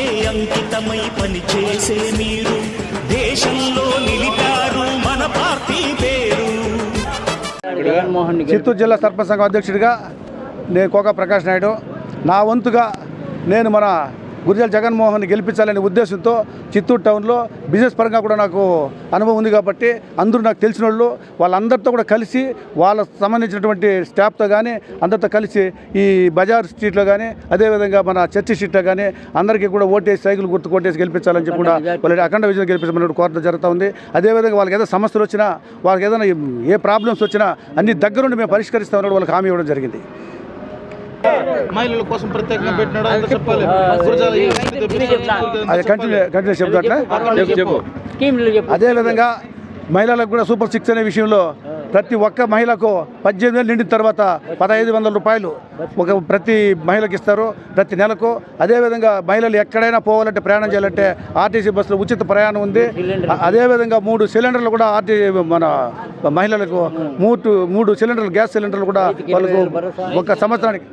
పార్టీకే అంకితమై పనిచేసే మీరు. దేశంలో నిలిపారు మన పార్టీ పేరు. చిత్తూరు జిల్లా సర్పంచ్ సంఘం అధ్యక్షుడిగా నేను కోక ప్రకాష్ నాయుడు. నా వంతుగా నేను మన గురిజాల జగన్మోహన్ గెలిపించాలనే ఉద్దేశంతో చిత్తూరు టౌన్లో బిజినెస్ పరంగా కూడా నాకు అనుభవం ఉంది కాబట్టి అందరూ నాకు తెలిసిన వాళ్ళు వాళ్ళందరితో కూడా కలిసి వాళ్ళకు సంబంధించినటువంటి స్టాఫ్తో కానీ అందరితో కలిసి ఈ బజార్ స్ట్రీట్లో కానీ అదేవిధంగా మన చర్చి స్ట్రీట్లో కానీ అందరికీ కూడా ఓటేసి సైకిల్ గుర్తు కొట్టేసి గెలిపించాలని చెప్పి కూడా వాళ్ళ అఖండ విజయం గెలిపించమని కోరడం జరుగుతూ ఉంది. అదేవిధంగా వాళ్ళకి ఏదైనా సమస్యలు వచ్చినా వాళ్ళకి ఏదైనా ఏ ప్రాబ్లమ్స్ వచ్చినా అన్ని దగ్గరుండి మేము పరిష్కరిస్తామని వాళ్ళకి హామీ ఇవ్వడం జరిగింది. మహిళల కోసం ప్రత్యేకంగా పెట్టినాడు అంత చెప్పాలి. అది కంటిన్యూ కంటిన్యూ స్కీమ్లు చెప్పు. అదేవిధంగా మహిళలకు కూడా సూపర్ సిక్స్ అనే విషయంలో ప్రతి ఒక్క మహిళకు పద్దెనిమిది వేలు నిండిన తర్వాత పదహైదు వందల రూపాయలు ఒక ప్రతి మహిళకి ఇస్తారు ప్రతి నెలకు. అదేవిధంగా మహిళలు ఎక్కడైనా పోవాలంటే ప్రయాణం చేయాలంటే ఆర్టీసీ బస్సులో ఉచిత ప్రయాణం ఉంది. అదేవిధంగా మూడు సిలిండర్లు కూడా ఆర్టీ మన మహిళలకు మూడు మూడు సిలిండర్లు గ్యాస్ సిలిండర్లు కూడా వాళ్ళకు ఒక సంవత్సరానికి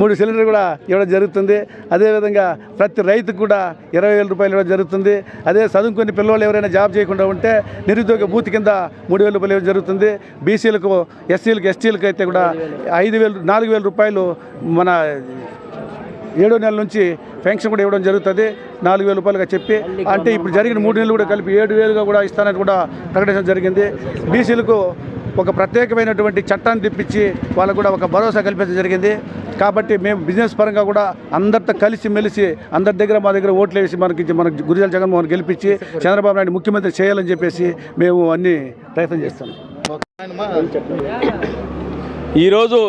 మూడు సిలిండర్ కూడా ఇవ్వడం జరుగుతుంది. అదేవిధంగా ప్రతి రైతుకు కూడా ఇరవై వేల రూపాయలు ఇవ్వడం జరుగుతుంది. అదే చదువుకుని పిల్లలు ఎవరైనా జాబ్ చేయకుండా ఉంటే నిరుద్యోగ బూత్ కింద మూడు వేల రూపాయలు ఇవ్వడం జరుగుతుంది. బీసీలకు ఎస్సీలకు ఎస్టీలకు అయితే కూడా ఐదు వేలు నాలుగు వేల రూపాయలు మన ఏడో నెల నుంచి పెన్షన్ కూడా ఇవ్వడం జరుగుతుంది. నాలుగు వేల రూపాయలుగా చెప్పి అంటే ఇప్పుడు జరిగిన మూడు నెలలు కూడా కలిపి ఏడు వేలుగా కూడా ఇస్తానని కూడా ప్రకటించడం జరిగింది. బీసీలకు ఒక ప్రత్యేకమైనటువంటి చట్టాన్ని తెప్పించి వాళ్ళకు కూడా ఒక భరోసా కల్పించడం జరిగింది. కాబట్టి మేము బిజినెస్ పరంగా కూడా అందరితో కలిసి మెలిసి అందరి దగ్గర మా దగ్గర ఓట్లు వేసి మనకి మన గురిజాల జగన్మోహన్ గెలిపించి చంద్రబాబు నాయుడు ముఖ్యమంత్రి చేయాలని చెప్పేసి మేము అన్ని ప్రయత్నం చేస్తాం. ఈరోజు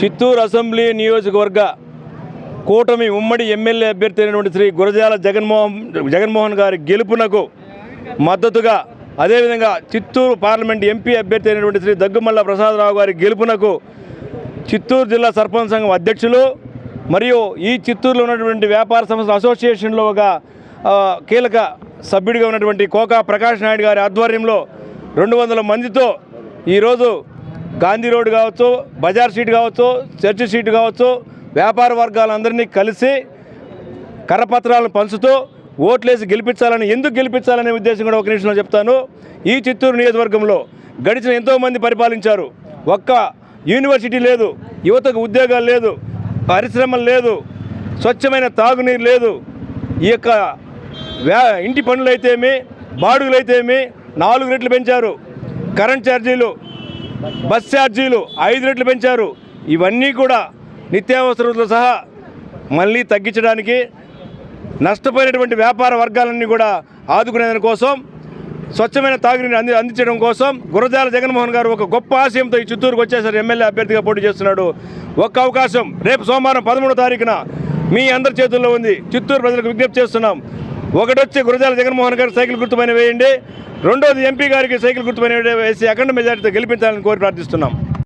చిత్తూరు అసెంబ్లీ నియోజకవర్గ కూటమి ఉమ్మడి ఎమ్మెల్యే అభ్యర్థి అయినటువంటి శ్రీ గురజాల జగన్మోహన్ జగన్మోహన్ గారి గెలుపునకు మద్దతుగా అదేవిధంగా చిత్తూరు పార్లమెంట్ ఎంపీ అభ్యర్థి అయినటువంటి శ్రీ దగ్గుమల్ల ప్రసాదరావు గారి గెలుపునకు చిత్తూరు జిల్లా సర్పంచ్ సంఘం అధ్యక్షులు మరియు ఈ చిత్తూరులో ఉన్నటువంటి వ్యాపార సంస్థల అసోసియేషన్లో ఒక కీలక సభ్యుడిగా ఉన్నటువంటి కోకా ప్రకాష్ నాయుడు గారి ఆధ్వర్యంలో రెండు వందల మందితో ఈరోజు గాంధీ రోడ్ కావచ్చు బజార్ సీట్ కావచ్చు చర్చి సీట్ కావచ్చు వ్యాపార వర్గాలందరినీ కలిసి కరపత్రాలను పంచుతూ ఓట్లేసి గెలిపించాలని ఎందుకు గెలిపించాలనే ఉద్దేశం కూడా ఒక నిమిషంలో చెప్తాను. ఈ చిత్తూరు నియోజకవర్గంలో గడిచిన ఎంతోమంది పరిపాలించారు. ఒక్క యూనివర్సిటీ లేదు యువతకు ఉద్యోగాలు లేదు పరిశ్రమలు లేదు స్వచ్ఛమైన తాగునీరు లేదు. ఈ యొక్క వ్యా ఇంటి పనులు అయితేమి బాడుగులు అయితేమి నాలుగు రెట్లు పెంచారు. కరెంట్ ఛార్జీలు బస్ ఛార్జీలు ఐదు రెట్లు పెంచారు. ఇవన్నీ కూడా నిత్యావసరాలతో సహా మళ్ళీ తగ్గించడానికి నష్టపోయినటువంటి వ్యాపార వర్గాలన్నీ కూడా ఆదుకునేదాని కోసం స్వచ్ఛమైన తాగునీరు అంది అందించడం కోసం గురజాల జగన్మోహన్ గారు ఒక గొప్ప ఆశయంతో ఈ చిత్తూరుకు వచ్చేసారు. ఎమ్మెల్యే అభ్యర్థిగా పోటీ చేస్తున్నాడు. ఒక్క అవకాశం రేపు సోమవారం పదమూడో తారీఖున మీ అందరి చేతుల్లో ఉంది. చిత్తూరు ప్రజలకు విజ్ఞప్తి చేస్తున్నాం. ఒకటొచ్చి గురజాల జగన్మోహన్ గారు సైకిల్ గుర్తుపైన వేయండి. రెండోది ఎంపీ గారికి సైకిల్ గుర్తుపైన వేసి అఖండ మెజారిటీతో గెలిపించాలని కోరి ప్రార్థిస్తున్నాం.